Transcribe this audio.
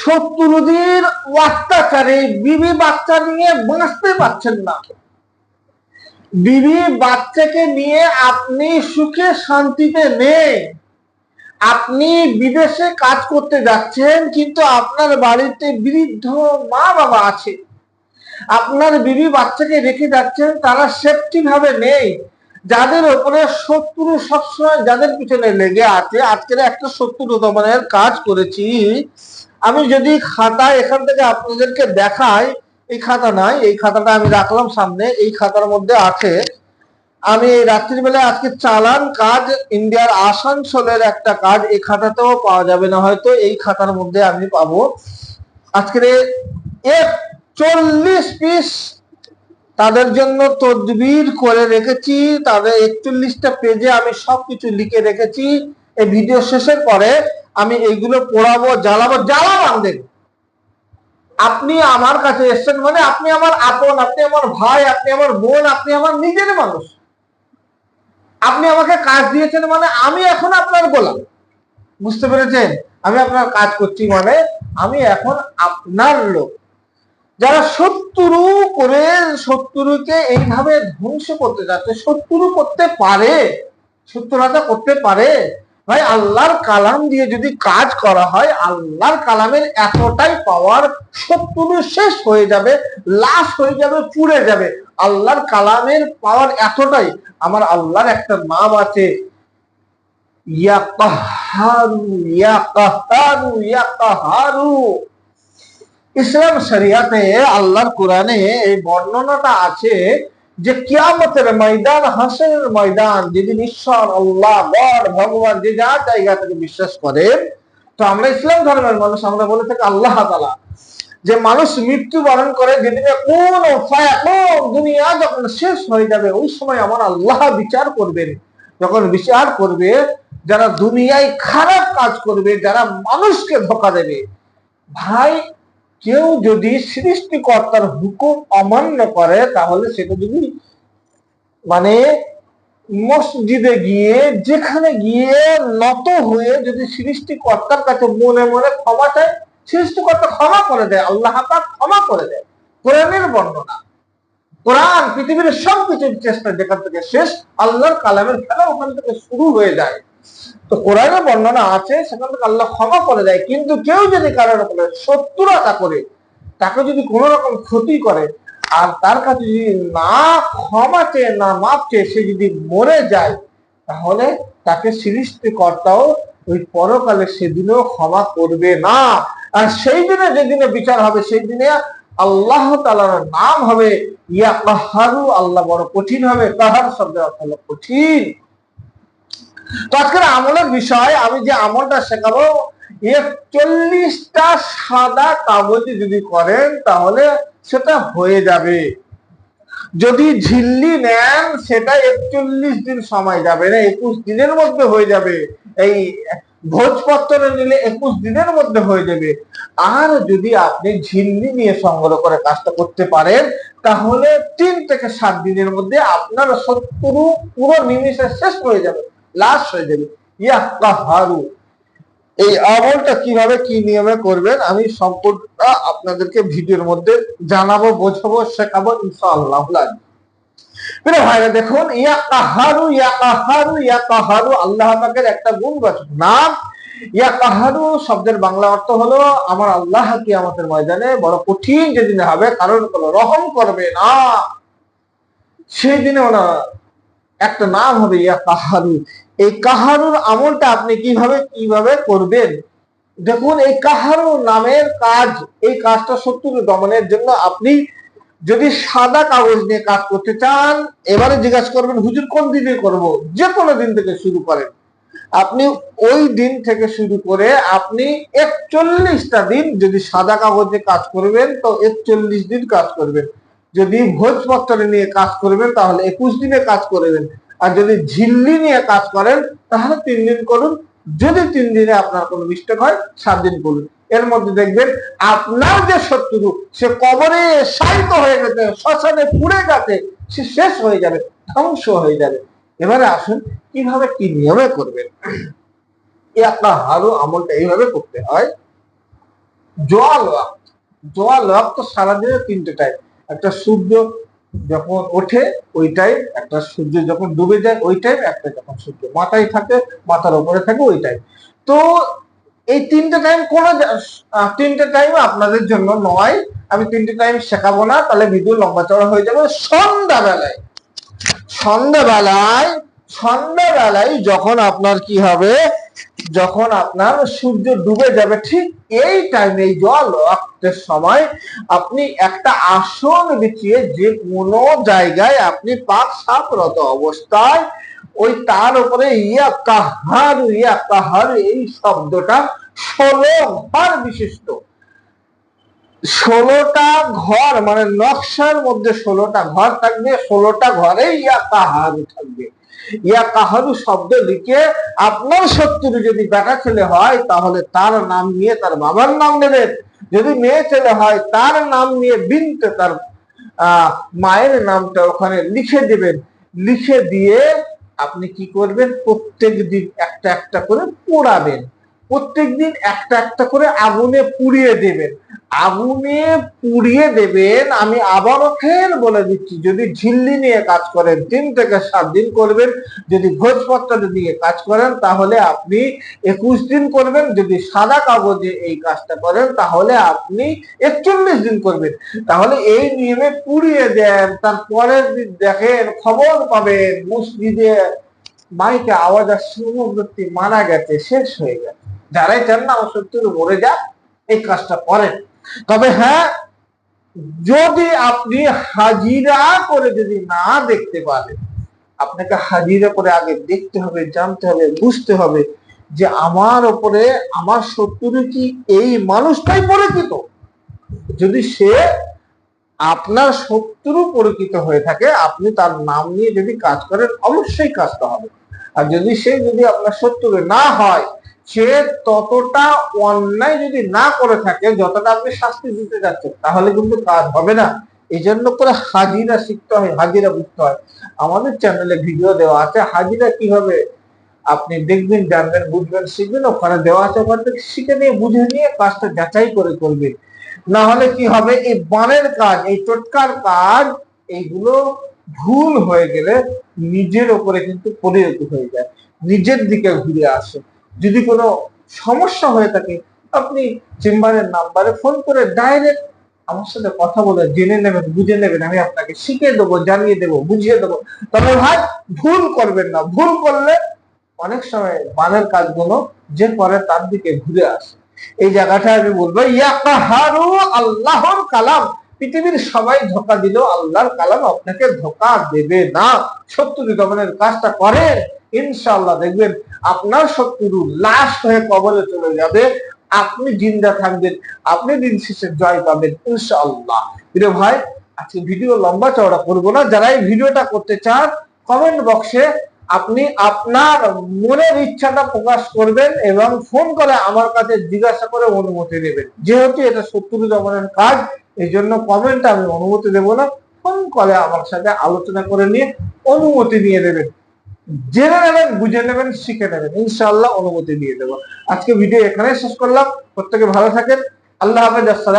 শত্রুদের অত্যাচারে বিবি বাচ্চা নিয়ে বাঁচতে পারছেন না। বিবি বাচ্চাকে নিয়ে আপনি সুখে শান্তিতে নেই। আপনি বিদেশে কাজ করতে যাচ্ছেন, কিন্তু আপনার বাড়িতে বৃদ্ধ মা বাবা আছে। আপনার বিবি বাচ্চাকে রেখে যাচ্ছেন, তারা সেফটি ভাবে নেই। যাদের ওপরে শত্রু সবসময় যাদের পিছনে লেগে আছে। আজকের একটা শত্রু দমনের কাজ করেছি। আমি যদি খাতা এখান থেকে আপনাদেরকে দেখাই, এই খাতা নাই, এই খাতাটা আমি রাখলাম সামনে, এই খাতার মধ্যে আছে, আমি এই রাত্রিবেলা আজকে চালান কাজ ইন্ডিয়ার আসানসোলের একটা কাজ, এই খাতাতেও পাওয়া যাবে না, হয়তো এই খাতার মধ্যে আমি পাবো। আজকে এক চল্লিশ পিস তাদের জন্য তদবির করে রেখেছি, তাদের একচল্লিশটা পেজে আমি সবকিছু লিখে রেখেছি, এই ভিডিও শেষের পরে আমি এইগুলো পড়াবো, জ্বালাবো জ্বালাবান দেব আপনি আমার কাছে এসছেন মানে আপনি আমার আপন, আপনি আমার ভাই, আপনি আমার বোন, আপনি আমার নিজের মানুষ। আপনি আমাকে কাজ দিয়েছেন মানে আমি এখন আপনার গোলাম। বুঝতে পেরেছেন? আমি আপনার কাজ করছি মানে আমি এখন আপনার লোক। যারা শত্রু করে শত্রুকে এইভাবে ধ্বংস করতে যাচ্ছে, শত্রু করতে পারে শত্রুতা করতে পারে ভাই, আল্লাহর কালাম দিয়ে যদি কাজ করা হয়, আল্লাহর কালামের এতটাই পাওয়ার শত্রু শেষ হয়ে যাবে লাশ হয়ে যাবে, পুড়ে যাবে। আল্লাহর কালামের পাওয়ার এতটাই, আমার আল্লাহর একটা নাম আছে। ইসলাম শরিয়াতে, আল্লাহর কোরআনে এই বর্ণনাটা আছে যে কিয়ামতের ময়দান হাসের ময়দান যেদিন ঈশ্বর আল্লাহ গড ভগবান, যে যা জায়গা থেকে বিশ্বাস করে, তো আমরা ইসলাম ধর্মের মানুষ, আমরা বলে থাকি আল্লাহ তালা যে মানুষ মৃত্যু বরণ করে, যেদিনে কোন দুনিয়া যখন শেষ হয়ে যাবে, ওই সময় আমার আল্লাহ বিচার করবেন। যখন বিচার করবে, যারা দুনিয়ায় খারাপ কাজ করবে, যারা মানুষকে ধোকা দেবে, ভাই কেউ যদি সৃষ্টিকর্তার হুকুম অমান্য করে, তাহলে সেটা যদি মানে মসজিদে গিয়ে, যেখানে গিয়ে নত হয়ে যদি সৃষ্টিকর্তার কাছে মনে মনে ক্ষমা চায়, সৃষ্টিকর্তা ক্ষমা করে দেয়, আল্লাহ ক্ষমা করে দেয়। কোরআনের বর্ণনা। কোরআন, পৃথিবীর সব কিছুর চেষ্টা যেখান থেকে শেষ, আল্লাহর কালামের খেলা ওখান থেকে শুরু হয়ে যায়। তো কোরআনের বর্ণনা আছে সেখান থেকে আল্লাহ ক্ষমা করে দেয়, কিন্তু কেউ যদি কারোর উপরে শত্রুতা করে, তাকে যদি কোন রকম ক্ষতি করে, আর তার কাছে যদি না ক্ষমা চেয়ে, না মাপ চেয়ে সে যদি মরে যায়, তাহলে তাকে সৃষ্টিকর্তাও ওই পরকালে সেদিনেও ক্ষমা করবে না। আর সেই দিনে যেদিনে বিচার হবে, সেই দিনে আল্লাহ তালার নাম হবে ইয়া কাহারু আল্লাহ বড় কঠিন হবে কাহার শব্দের অর্থ হলো কঠিন। তো আজকের আমলের বিষয়, আমি যে আমলটা শেখাবো একচল্লিশটা সাদা কাগজে যদি করেন, তাহলে সেটা হয়ে যাবে। যদি ঝিল্লি নেন, সেটা একচল্লিশ দিন সময় যাবে না, একুশ দিনের মধ্যে হয়ে যাবে। এই ভোজপত্র নিলে একুশ দিনের মধ্যে হয়ে যাবে। আর যদি আপনি ঝিল্লি নিয়ে সংগ্রহ করে কাজটা করতে পারেন, তাহলে তিন থেকে সাত দিনের মধ্যে আপনার শত্রু পুরো নিমিশে শেষ হয়ে যাবে। লাশ হয়ে যাবে। ইয়া কাহারু এই আমলটা কীভাবে, কি নিয়মে করবেন, আমি সম্পূর্ণ আপনাদেরকে ভিডিওর মধ্যে জানাব, বোঝাবো, শেখাবো, ইনশাআল্লাহ। ভাইরা, দেখুন ইয়া কাহারু ইয়া কাহারু ইয়া কাহারু আল্লাহ পাকের একটা নাম। ইয়া কাহারু শব্দের বাংলা অর্থ হলো, আমার আল্লাহ কি আমাদের ময়দানে বড় কঠিন যেদিনে হবে কারণ রহম করবে না। সেই দিনে ওনার একটা নাম হবে ইয়া কাহারু। এই কাহারুর আমলটা আপনি কীভাবে কীভাবে করবেন? দেখুন, এই কাহারু নামের কাজ, এই কাজটা শত্রু দমনের জন্য আপনি যদি সাদা কাগজ নিয়ে কাজ করতে চান, এবারে জিজ্ঞাসা করবেন, হুজুর, কোন দিনে করব? যে কোনো দিন থেকে শুরু করেন। আপনি ওই দিন থেকে শুরু করে আপনি একচল্লিশটা দিন যদি সাদা কাগজে কাজ করবেন, তো একচল্লিশ দিন কাজ করবেন। যদি ভোজপত্র নিয়ে কাজ করবেন, তাহলে একুশ দিনে কাজ করবেন। আর যদি ঝিল্লি নিয়ে কাজ করেন, তাহলে তিন দিন করুন। যদি তিন দিনে আপনার কোনো মিস্টেক হয়, সাত দিন করুন। এর মধ্যে দেখবেন, আপনার যে শত্রু, সে কবরে শায়িত হয়ে গেছে, শ্মশানে পুড়ে গেছে, সে শেষ হয়ে যাবে, ধ্বংস হয়ে যাবে। এবারে আসুন, কীভাবে কি নিয়মে করবেন? এই আপনার হারু আমলটা এইভাবে করতে হয়, জোয়াল ওয়াক্ত জোয়াল ওয়াক্ত সারাদিনে তিনটে টাইম একটা সূর্য যখন ওঠে, ওই টাইম একটা সূর্য যখন ডুবে যায়, ওই টাইম একটা যখন সূর্য মাথায় থাকে, মাথার উপরে থাকে, ওই টাইম তো এই তিনটে টাইম কোন তিনটে টাইম আপনাদের জন্য নয়। আমি তিনটে টাইম শেখাবো না, তাহলে ভিডিও লম্বা চড়া হয়ে যাবে। সন্ধ্যাবেলায় সন্ধ্যাবেলায় সন্ধ্যাবেলায় যখন আপনার কি হবে, যখন আপনার সূর্য ডুবে যাবে, ঠিক এই টাইমে জল রক্তের সময় আপনি একটা আসন বিছিয়ে যে কোনো জায়গায় আপনি পাক সাপরত অবস্থায় ওই তার উপরে ইয়া কাহার ইয়া কাহার এই শব্দটা ষোলো ঘর বিশিষ্ট। ষোলোটা ঘর মানে নকশার মধ্যে ষোলোটা ঘর থাকবে, ষোলোটা ঘরে ইয়া কাহারু থাকবে। ইয়া কাহারু শব্দ লিখে আপনার শত্রু যদি বেটা ছেলে হয়, তাহলে তার নাম নিয়ে তার বাবার নাম নেবেন। যদি মেয়ে ছেলে হয়, তার নাম নিয়ে বিনতে তার মায়ের নামটা ওখানে লিখে দেবেন। লিখে দিয়ে আপনি কি করবেন? প্রত্যেক দিন একটা একটা করে পোড়াবেন। প্রত্যেক দিন একটা একটা করে আগুনে পুড়িয়ে দেবেন। আগুনে পুড়িয়ে দেবেন, আমি আবারও ফের বলে দিচ্ছি, যদি ঝিল্লি নিয়ে কাজ করেন, তিন থেকে সাত দিন করবেন, যদি ভোজপত্র নিয়ে কাজ করেন, তাহলে আপনি একুশ দিন করবেন, যদি সাদা কাগজে এই কাজটা করেন, তাহলে আপনি একচল্লিশ দিন করবেন। তাহলে এই নিয়মে পুড়িয়ে দেন, তারপরের দিন দেখেন, খবর পাবেন, মসজিদে মাইকে আওয়াজ আসছে ব্যক্তি মারা গেছে, শেষ হয়ে গেছে। যারাই চান না, আমার শত্রু মরে যাক, এই কাজটা করেন। তবে হ্যাঁ যদি আপনি হাজিরা করে যদি না দেখতে পারেন, আপনাকে হাজিরা করে আগে দেখতে হবে, জানতে হবে, বুঝতে হবে যে আমার ওপরে আমার শত্রু কি এই মানুষটাই পরিচিত। যদি সে আপনার শত্রু পরিচিত হয়ে থাকে, আপনি তার নাম নিয়ে যদি কাজ করেন, অবশ্যই কাজটা হবে। আর যদি সে যদি আপনার শত্রু না হয় সে ততটা অন্যায় যদি না করে থাকে, যতটা আপনি শাস্তি দিতে যাচ্ছেন, তাহলে কিন্তু কাজ হবে না। এই জন্য করে হাজিরা শিখতে হয়, হাজিরা বুঝতে হয়। আমাদের চ্যানেলে ভিডিও দেওয়া আছে, হাজিরা কীভাবে আপনি দেখবেন, জানবেন, বুঝবেন, শিখবেন, ওখানে দেওয়া আছে, ওখান থেকে শিখে নিয়ে, বুঝে নিয়ে কাজটা যাচাই করে করবেন। না হলে কি হবে, এই বানের কাজ, এই টোটকার কাজ, এইগুলো ভুল হয়ে গেলে নিজের ওপরে কিন্তু পরিণত হয়ে যায়। নিজের দিকে ঘুরে আসে। যদি কোনো সমস্যা হয়ে থাকে, আপনি চেম্বারের নাম্বারে ফোন করে ডাইরেক্ট আমার সাথে কথা বলে জেনে নেবেন, বুঝে নেবেন, আমি আপনাকে শিখিয়ে দেবো, জানিয়ে দেবো, বুঝিয়ে দেবো। তবে ভাই, ভুল করবেন না। ভুল করলে অনেক সময় বানের কাজগুলো যে করে তার দিকে ঘুরে আসে। এই জায়গাটা আমি বলব ইয়াকাহারু আল্লাহর কালাম। পৃথিবীর সবাই ধোকা দিলেও আল্লাহর কালাম আপনাকে ধোকা দেবে না। শত্রু দমনের কাজটা করেন ইনশাআল্লাহ দেখবেন আপনার শত্রু লাশ হয়ে কবরে চলে যাবে। আপনি জিন্দা থাকবেন, আপনি দিন শেষে জয় পাবেন, ইনশাআল্লাহ। প্রিয় ভাই, আজকে ভিডিও লম্বা চওড়া করব না। যারা এই ভিডিওটা করতে চান কমেন্ট বক্সে আপনি আপনার মনের ইচ্ছাটা প্রকাশ করবেন এবং ফোন করে আমার কাছে জিজ্ঞাসা করে অনুমতি নেবেন। যেহেতু এটা শত্রু দমনের কাজ এই জন্য কমেন্ট আমি অনুমতি দেবো না। ফোন কলে আমার সাথে আলোচনা করে নিয়ে অনুমতি নিয়ে দেবেন জেনে নেবেন, বুঝে নেবেন, শিখে নেবেন। ইনশাআল্লাহ অনুমতি দিয়ে দেবো। আজকে ভিডিও এখানে শেষ করলাম। প্রত্যেকে ভালো থাকেন। আল্লাহ হাফেজ। আসসালাম